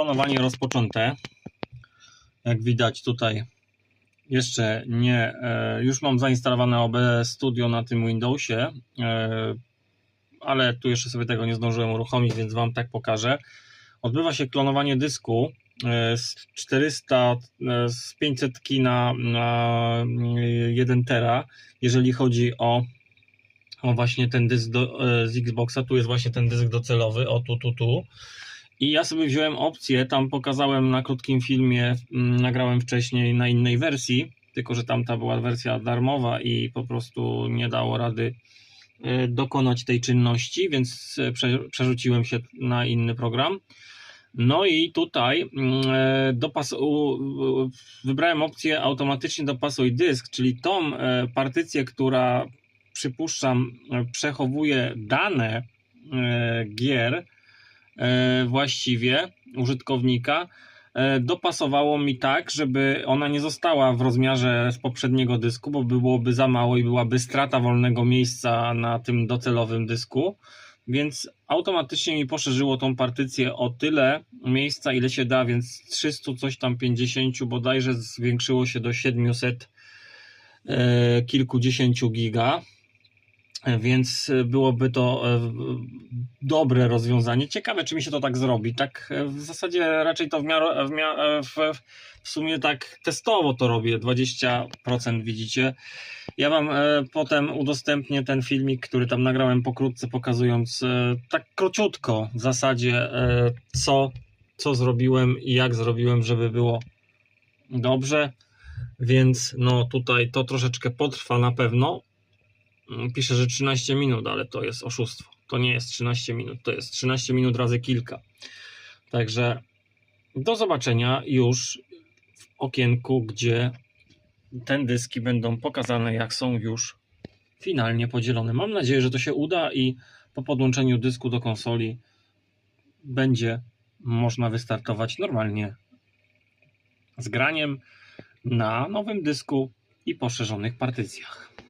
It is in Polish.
klonowanie rozpoczęte. Jak widać tutaj jeszcze nie, e, już mam zainstalowane OBS Studio na tym Windowsie, e, ale tu jeszcze sobie tego nie zdążyłem uruchomić, więc Wam tak pokażę. Odbywa się klonowanie dysku e, z 400, e, z 500 na, na 1 tera, jeżeli chodzi o, o właśnie ten dysk do, z Xboxa. Tu jest właśnie ten dysk docelowy, o tu, tu, tu. I ja sobie wziąłem opcję, tam pokazałem na krótkim filmie, mm, nagrałem wcześniej na innej wersji, tylko że tamta była wersja darmowa i po prostu nie dało rady e, dokonać tej czynności, więc e, prze, przerzuciłem się na inny program. No i tutaj mm, e, wybrałem opcję automatycznie dopasuj dysk, czyli tą partycję, która przypuszczam przechowuje dane gier właściwie użytkownika, e, dopasowało mi tak, żeby ona nie została w rozmiarze z poprzedniego dysku, bo byłoby za mało i byłaby strata wolnego miejsca na tym docelowym dysku. Więc automatycznie mi poszerzyło tą partycję o tyle miejsca, ile się da, więc 300 coś tam 50 bodajże zwiększyło się do 700 e, kilkudziesięciu giga. E, Więc byłoby to e, dobre rozwiązanie. Ciekawe, czy mi się to tak zrobi. Tak e, w zasadzie raczej to w, w, w, w sumie tak testowo to robię. 20% widzicie. Ja wam e, potem udostępnię ten filmik, który tam nagrałem pokrótce, pokazując e, tak króciutko w zasadzie, e, co, co zrobiłem i jak zrobiłem, żeby było dobrze. Więc no tutaj to troszeczkę potrwa na pewno. Mm, Pisze, że 13 minut, ale to jest oszustwo. To nie jest 13 minut, to jest 13 minut razy kilka. Także do zobaczenia już w okienku, gdzie te dyski będą pokazane, jak są już finalnie podzielone. Mam nadzieję, że to się uda i po podłączeniu dysku do konsoli będzie można wystartować normalnie z graniem na nowym dysku i poszerzonych partycjach.